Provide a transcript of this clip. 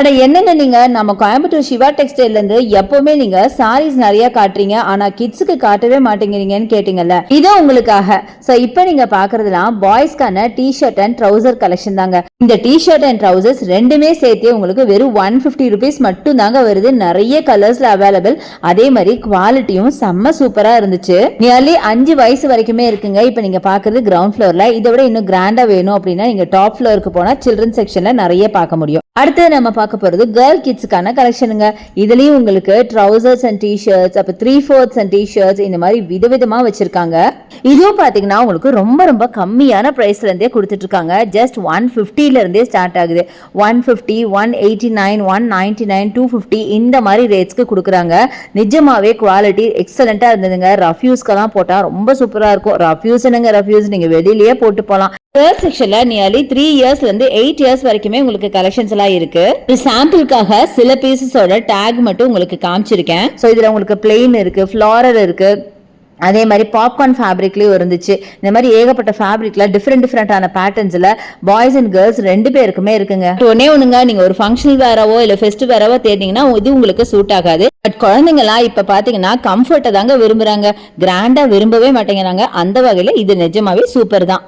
அட என்னங்க நீங்கள் நம்ம கோயம்புத்தூர் சிவா டெக்ஸ்டைல்லேருந்து எப்போவுமே நீங்கள் சாரீஸ் நிறைய காட்டுறீங்க. ஆனால் கிட்ஸுக்கு காட்டவே மாட்டேங்கிறீங்கன்னு கேட்டிங்கல்ல. இதோ உங்களுக்காக. ஸோ இப்போ நீங்கள் பார்க்குறதுலாம் பாய்ஸ்க்கான டிஷர்ட் அண்ட் ட்ரௌசர் கலெக்ஷன் தாங்க. இந்த டி ஷர்ட் அண்ட் ட்ரௌசர்ஸ் ரெண்டுமே சேர்த்தே உங்களுக்கு வெறும் ஒன் ஃபிஃப்டி ருபீஸ் மட்டும் தாங்க வருது. நிறைய கலர்ஸில் அவைலபிள் அதே மாதிரி குவாலிட்டியும் செம்ம சூப்பராக இருந்துச்சு. நியர்லி அஞ்சு வயசு வரைக்குமே இருக்குங்க. இப்போ நீங்கள் பார்க்குறது கிரவுண்ட் ஃப்ளோரில் இதை விட இன்னும் கிராண்டாக வேணும் அப்படின்னா நீங்கள் டாப் ஃப்ளோருக்கு போனால் சில்ட்ரன் செக்ஷனில் நிறைய பார்க்க முடியும். அடுத்து நம்ம பார்க்க போகிறது கேர்ள் கிட்ஸுக்கான கலெக்ஷனுங்க இதுலேயும் உங்களுக்கு ட்ரௌசர்ஸ் அண்ட் டிஷர்ட்ஸ் அப்போ த்ரீ ஃபோர்த்ஸ் அண்ட் டிஷர்ட்ஸ் இந்த மாதிரி விதவிதமாக வச்சுருக்காங்க. இதுவும் பார்த்தீங்கன்னா உங்களுக்கு ரொம்ப ரொம்ப கம்மியான ப்ரைஸ்லேருந்தே கொடுத்துட்ருக்காங்க. ஜஸ்ட் ஒன் ஃபிஃப்டிலேருந்தே ஸ்டார்ட் ஆகுது one fifty one eighty nine one ninety nine two fifty இந்த மாதிரி ரேட்ஸ்க்கு கொடுக்குறாங்க. நிஜமாகவே குவாலிட்டி எக்ஸலண்ட்டாக இருந்ததுங்க. ரஃப்யூஸ்க்கெல்லாம் போட்டால் ரொம்ப சூப்பராக இருக்கும். ரஃப்யூஸ்னுங்க ரஃப்யூஸ் நீங்கள் வெளியிலேயே போட்டு போகலாம் தேர்ட் செக்ஷன்ல நியர்லி த்ரீ இயர்ஸ்ல இருந்து எயிட் இயர்ஸ் வரைக்குமே உங்களுக்கு கலெக்ஷன்ஸ் எல்லாம் இருக்கு. சாம்பிளுக்காக சில பீசஸோட டேக் மட்டும் உங்களுக்கு காமிச்சிருக்கேன். ஸோ இதுல உங்களுக்கு பிளெயின் இருக்கு ஃபிளாரல் இருக்கு. அதே மாதிரி பாப்கார்ன் ஃபேப்ரிக்லேயும் இருந்துச்சு. இந்த மாதிரி ஏகப்பட்ட ஃபேப்ரிக்ல டிஃப்ரெண்ட் டிஃப்ரெண்டான பேட்டர்ன்ஸில் பாய்ஸ் அண்ட் கேர்ள்ஸ் ரெண்டு பேருக்குமே இருக்குங்க. ஒன்னே ஒண்ணுங்க. நீங்க ஒரு ஃபங்க்ஷன் வேறவோ இல்லை ஃபெஸ்ட் வேறவோ தேடிங்கன்னா இது உங்களுக்கு சூட் ஆகாது. பட் குழந்தைங்களாம் இப்போ பார்த்தீங்கன்னா கம்ஃபர்ட்டை தாங்க விரும்புறாங்க. கிராண்டா விரும்பவே மாட்டேங்கிறாங்க. அந்த வகையில் இது நிஜமாவே சூப்பர் தான்.